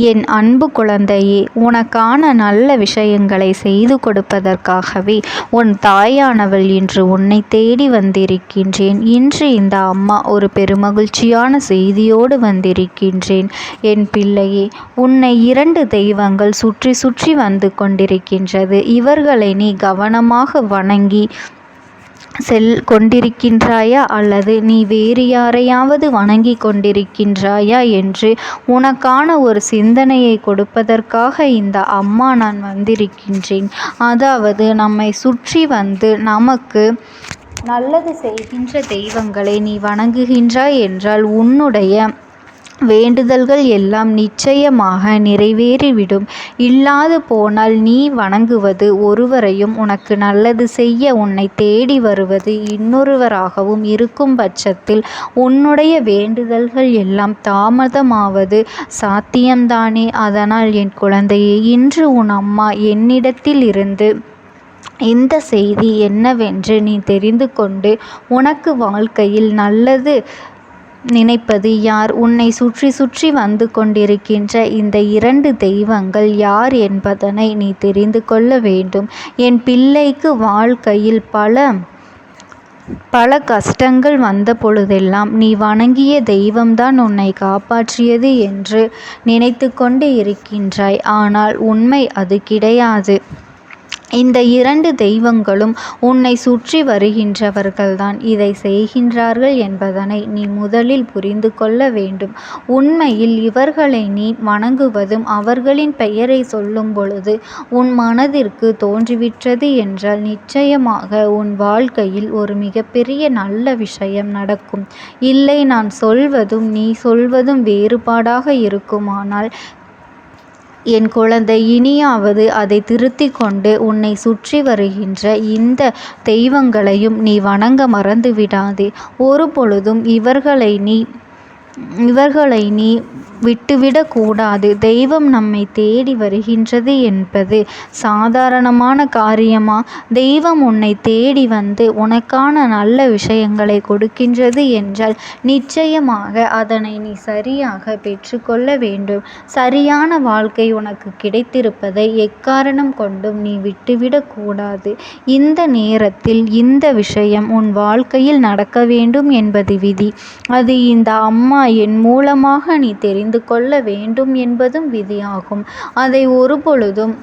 என் அன்பு குழந்தையே உனக்கான நல்ல விஷயங்களை செய்து கொடுப்பதற்காகவே உன் தாயானவள் இன்று உன்னை தேடி வந்திருக்கின்றேன். இன்று இந்த அம்மா ஒரு பெருமகிழ்ச்சியான செய்தியோடு வந்திருக்கின்றேன். என் பிள்ளையே உன்னை இரண்டு தெய்வங்கள் சுற்றி சுற்றி வந்து கொண்டிருக்கின்றது. இவர்களை நீ கவனமாக வணங்கி செல் கொண்டிருக்கின்றாயா? அல்லது நீ வேறு யாரையாவது வணங்கி கொண்டிருக்கின்றாயா? என்று உனக்கான ஒரு சிந்தனையை கொடுப்பதற்காக இந்த அம்மா நான் வந்திருக்கின்றேன். அதாவது நம்மை சுற்றி வந்து நமக்கு நல்லது செய்கின்ற தெய்வங்களை நீ வணங்குகின்றாய் என்றால் உன்னுடைய வேண்டுதல்கள் எல்லாம் நிச்சயமாக நிறைவேறிவிடும். இல்லாது போனால் நீ வணங்குவது ஒருவரையும் உனக்கு நல்லது செய்ய உன்னை தேடி வருவது இன்னொருவராகவும் இருக்கும் பட்சத்தில் உன்னுடைய வேண்டுதல்கள் எல்லாம் தாமதமாவது சாத்தியம்தானே. அதனால் என் குழந்தையே இன்று உன் அம்மா என்னிடத்தில் இருந்து இந்த செய்தி என்னவென்று நீ தெரிந்து கொண்டு உனக்கு வாழ்க்கையில் நல்லது நினைப்பது யார்? உன்னை சுற்றி சுற்றி வந்து கொண்டிருக்கின்ற இந்த இரண்டு தெய்வங்கள் யார் என்பதனை நீ தெரிந்து கொள்ள வேண்டும். என் பிள்ளைக்கு வாழ்க்கையில் பல பல கஷ்டங்கள் வந்த பொழுதெல்லாம் நீ வணங்கிய தெய்வம்தான் உன்னை காப்பாற்றியது என்று நினைத்து கொண்டு இருக்கின்றாய். ஆனால் உண்மை அது கிடையாது. இந்த இரண்டு தெய்வங்களும் உன்னை சுற்றி வருகின்றவர்கள்தான் இதை செய்கின்றார்கள் என்பதனை நீ முதலில் புரிந்து கொள்ள வேண்டும். உண்மையில் இவர்களை நீ வணங்குவதும் அவர்களின் பெயரை சொல்லும் பொழுது உன் மனதிற்கு தோன்றிவிட்டது என்றால் நிச்சயமாக உன் வாழ்க்கையில் ஒரு மிகப்பெரிய நல்ல விஷயம் நடக்கும். இல்லை நான் சொல்வதும் நீ சொல்வதும் வேறுபாடாக இருக்குமானால் என் குழந்தை இனியாவது அதை திருத்தி கொண்டு உன்னை சுற்றி வருகின்ற இந்த தெய்வங்களையும் நீ வணங்க மறந்து விடாதே ஒரு பொழுதும் இவர்களை நீ இவர்களை நீ விட்டுவிடக்கூடாது தெய்வம் நம்மை தேடி வருகின்றது என்பது சாதாரணமான காரியமா? தெய்வம் உன்னை தேடி வந்து உனக்கான நல்ல விஷயங்களை கொடுக்கின்றது என்றால் நிச்சயமாக அதனை நீ சரியாக பெற்றுக்கொள்ள வேண்டும். சரியான வாழ்க்கை உனக்கு கிடைத்திருப்பதை எக்காரணம் கொண்டும் நீ விட்டுவிடக்கூடாது இந்த நேரத்தில் இந்த விஷயம் உன் வாழ்க்கையில் நடக்க வேண்டும் என்பது விதி. அது இந்த அம்மா என் மூலமாக நீ தெரிந்து கொள்ள வேண்டும் என்பதும் விதியாகும். அதை ஒருபொழுதும்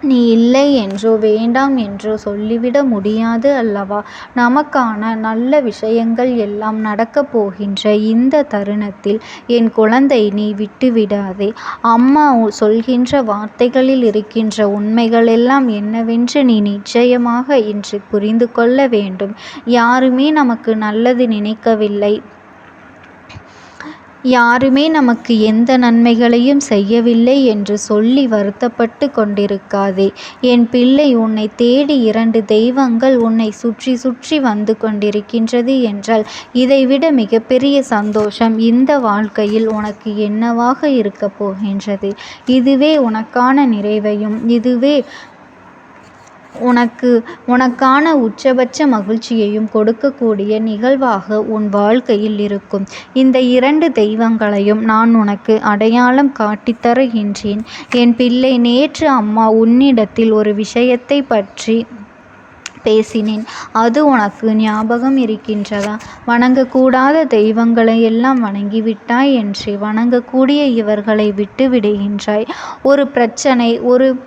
நீ இல்லை என்றோ வேண்டாம் என்றோ சொல்லிவிட முடியாது அல்லவா? நமக்கான நல்ல விஷயங்கள் எல்லாம் நடக்கப் போகின்ற இந்த தருணத்தில் என் குழந்தை நீ விட்டுவிடாதே. அம்மா சொல்கின்ற வார்த்தைகளில் இருக்கின்ற உண்மைகள் எல்லாம் என்னவென்று நீ நிச்சயமாக இன்று புரிந்து கொள்ள வேண்டும். யாருமே நமக்கு நல்லது நினைக்கவில்லை. யாருமே நமக்கு எந்த நன்மைகளையும் செய்யவில்லை என்று சொல்லி வருத்தப்பட்டு கொண்டிருக்காதே. என் பிள்ளை உன்னை தேடி இரண்டு தெய்வங்கள் உன்னை சுற்றி சுற்றி வந்து கொண்டிருக்கின்றது என்றால் இதைவிட மிகப்பெரிய சந்தோஷம் இந்த வாழ்க்கையில் உனக்கு என்னவாக இருக்கப் போகின்றது? இதுவே உனக்கான நிறைவையும் இதுவே உனக்கு உனக்கான உச்சபட்ச மகிழ்ச்சியையும் கொடுக்கக்கூடிய நிகழ்வாக உன் வாழ்க்கையில் இருக்கும். இந்த இரண்டு தெய்வங்களையும் நான் உனக்கு அடையாளம் காட்டித் தருகின்றேன். என் பிள்ளை நேற்று அம்மா உன்னிடத்தில் ஒரு விஷயத்தை பற்றி பேசினேன். அது உனக்கு ஞாபகம் இருக்கின்றதா? வணங்கக்கூடாத தெய்வங்களை எல்லாம் வணங்கிவிட்டாய் என்று வணங்கக்கூடிய இவர்களை விட்டு விடுகின்றாய் ஒரு பிரச்சனை ஒரு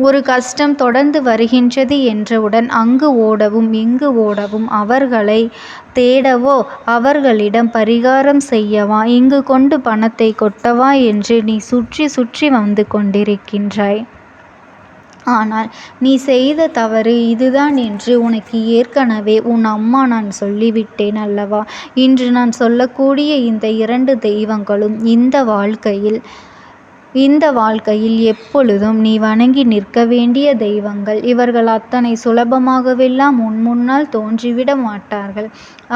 ஒரு கஷ்டம் தொடர்ந்து வருகின்றது என்றவுடன் அங்கு ஓடவும் இங்கு ஓடவும் அவர்களை தேடவோ அவர்களிடம் பரிகாரம் செய்யவா இங்கு கொண்டு பணத்தை கொட்டவா என்று நீ சுற்றி சுற்றி வந்து கொண்டிருக்கின்றாய். ஆனால் நீ செய்த தவறு இதுதான் என்று உனக்கு ஏற்கனவே உன் அம்மா நான் சொல்லிவிட்டேன் அல்லவா? இன்று நான் சொல்லக்கூடிய இந்த இரண்டு தெய்வங்களும் இந்த வாழ்க்கையில் இந்த வாழ்க்கையில் எப்பொழுதும் நீ வணங்கி நிற்க வேண்டிய தெய்வங்கள். இவர்கள் அத்தனை சுலபமாகவெல்லாம் உன் முன்னால் தோன்றிவிட மாட்டார்கள்.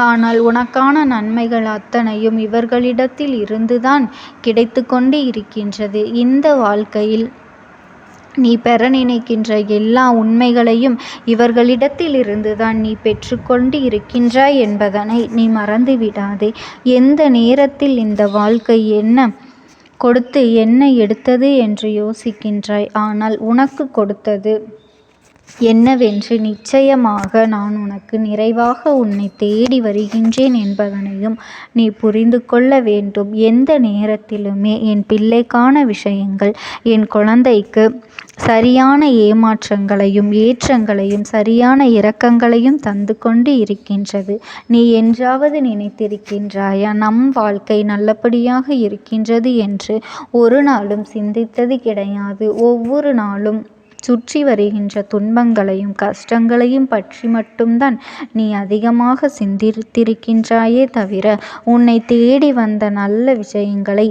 ஆனால் உனக்கான நன்மைகள் அத்தனையும் இவர்களிடத்தில் இருந்துதான் கிடைத்து கொண்டு இருக்கின்றது. இந்த வாழ்க்கையில் நீ பெற நினைக்கின்ற எல்லா உண்மைகளையும் இவர்களிடத்தில் இருந்துதான் நீ பெற்றுக்கொண்டு இருக்கின்றாய் என்பதனை நீ மறந்துவிடாதே. எந்த நேரத்தில் இந்த வாழ்க்கை என்ன? கொடுத்து என்ன எடுத்தது என்று யோசிக்கின்றாய். ஆனால் உனக்கு கொடுத்தது என்னவென்று நிச்சயமாக நான் உனக்கு நிறைவாக உன்னை தேடி வருகின்றேன் என்பதனையும் நீ புரிந்து கொள்ள வேண்டும். எந்த நேரத்திலுமே என் பிள்ளைக்கான விஷயங்கள் என் குழந்தைக்கு சரியான ஏமாற்றங்களையும் ஏற்றங்களையும் சரியான இரக்கங்களையும் தந்து கொண்டு இருக்கின்றது. நீ என்றாவது நினைத்திருக்கின்றாயா? நம் வாழ்க்கை நல்லபடியாக இருக்கின்றது என்று ஒரு நாளும் சிந்தித்தது கிடையாது. ஒவ்வொரு நாளும் சுற்றி வருகின்ற துன்பங்களையும் கஷ்டங்களையும் பற்றி மட்டும்தான் நீ அதிகமாக சிந்தித்திருக்கின்றாயே தவிர உன்னை தேடி வந்த நல்ல விஷயங்களை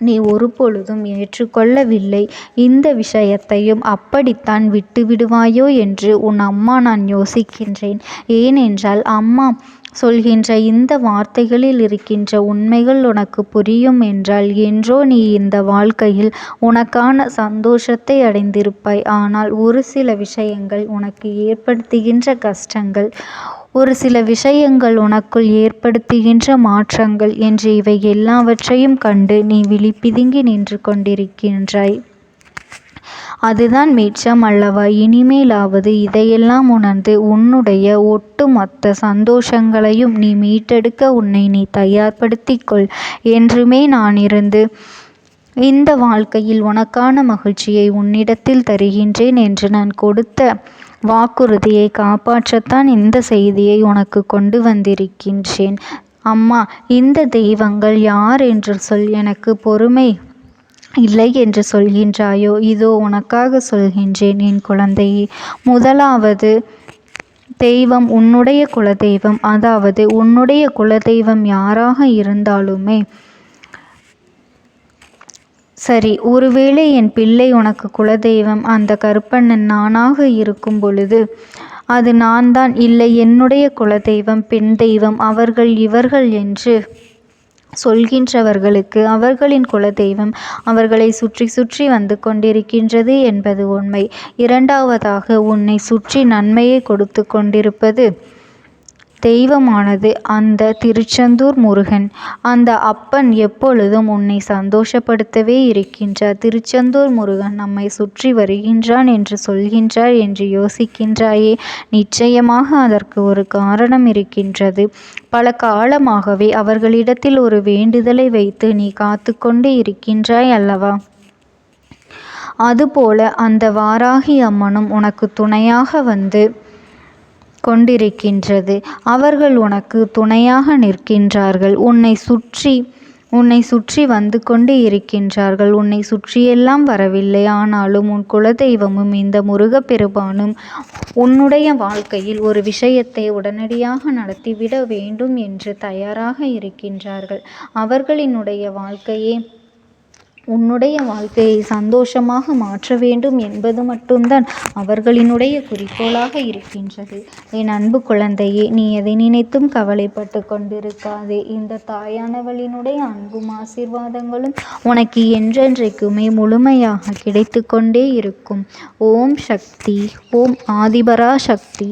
நீ ஒருபொழுதும் ஏற்றுக்கொள்ளவில்லை. இந்த விஷயத்தையும் அப்படித்தான் விட்டுவிடுவாயோ என்று உன் அம்மா நான் யோசிக்கின்றேன். ஏனென்றால் அம்மா சொல்கின்ற இந்த வார்த்தைகளில் இருக்கின்ற உண்மைகள் உனக்கு புரியும் என்றால் என்றோ நீ இந்த வாழ்க்கையில் உனக்கான சந்தோஷத்தை அடைந்திருப்பாய். ஆனால் ஒரு சில விஷயங்கள் உனக்கு ஏற்படுத்துகின்ற கஷ்டங்கள் ஒரு சில விஷயங்கள் உனக்குள் ஏற்படுத்துகின்ற மாற்றங்கள் என்று இவை எல்லாவற்றையும் கண்டு நீ விழிப்பிதுங்கி நின்று கொண்டிருக்கின்றாய். அதுதான் மிச்சம் அல்லவா? இனிமேலாவது இதையெல்லாம் உணர்ந்து உன்னுடைய ஒட்டுமொத்த சந்தோஷங்களையும் நீ மீட்டெடுக்க உன்னை நீ தயார்படுத்திக் கொள் என்றுமே நான் இருந்து இந்த வாழ்க்கையில் உனக்கான மகிழ்ச்சியை உன்னிடத்தில் தருகின்றேன் என்று நான் கொடுத்த வாக்குறுதியை காப்பாற்றத்தான் இந்த செய்தியை உனக்கு கொண்டு வந்திருக்கின்றேன். அம்மா இந்த தெய்வங்கள் யார் என்று சொல் எனக்கு பொறுமை. இல்லை என்று சொல்கின்றாயோ? இதோ உனக்காக சொல்கின்றேன் என் குழந்தையே முதலாவது தெய்வம் உன்னுடைய குலதெய்வம். அதாவது உன்னுடைய குலதெய்வம் யாராக இருந்தாலுமே சரி ஒருவேளை என் பிள்ளை உனக்கு குலதெய்வம் அந்த கருப்பண்ணன் நானாக இருக்கும் பொழுது அது நான் தான் இல்லை என்னுடைய குலதெய்வம் பெண் தெய்வம் அவர்கள் இவர்கள் என்று சொல்கின்றவர்களுக்கு அவர்களின் குலதெய்வம் அவர்களை சுற்றி சுற்றி வந்து கொண்டிருக்கின்றது என்பது உண்மை. இரண்டாவதாக உன்னை சுற்றி நன்மையை கொடுத்து கொண்டிருப்பது தெய்வமானது அந்த திருச்செந்தூர் முருகன். அந்த அப்பன் எப்பொழுதும் உன்னை சந்தோஷப்படுத்தவே இருக்கின்றார். திருச்செந்தூர் முருகன் நம்மை சுற்றி வருகின்றான் என்று சொல்கின்றார் என்று யோசிக்கின்றாயே. நிச்சயமாக அதற்கு ஒரு காரணம் இருக்கின்றது. பல காலமாகவே அவர்களிடத்தில் ஒரு வேண்டுதலை வைத்து நீ காத்து கொண்டு இருக்கின்றாய் அல்லவா? அதுபோல அந்த வாராகி அம்மனும் உனக்கு துணையாக வந்து கொண்டிருக்கின்றது. அவர்கள் உனக்கு துணையாக நிற்கின்றார்கள். உன்னை சுற்றி உன்னை சுற்றி வந்து கொண்டு இருக்கின்றார்கள். உன்னை சுற்றியெல்லாம் வரவில்லை. ஆனாலும் உன் குலதெய்வமும் இந்த முருகப்பெருமானும் உன்னுடைய வாழ்க்கையில் ஒரு விஷயத்தை உடனடியாக நடத்திவிட வேண்டும் என்று தயாராக இருக்கின்றார்கள். அவர்களினுடைய வாழ்க்கையே உன்னுடைய வாழ்க்கையை சந்தோஷமாக மாற்ற வேண்டும் என்பது மட்டும்தான் அவர்களினுடைய குறிக்கோளாக இருக்கின்றது. என் அன்பு குழந்தையே நீ எதை நினைத்தும் கவலைப்பட்டு கொண்டிருக்காதே. இந்த தாயானவளினுடைய அன்பும் ஆசீர்வாதங்களும் உனக்கு என்றென்றைக்குமே முழுமையாக கிடைத்து கொண்டே இருக்கும். ஓம் சக்தி ஓம் ஆதிபரா சக்தி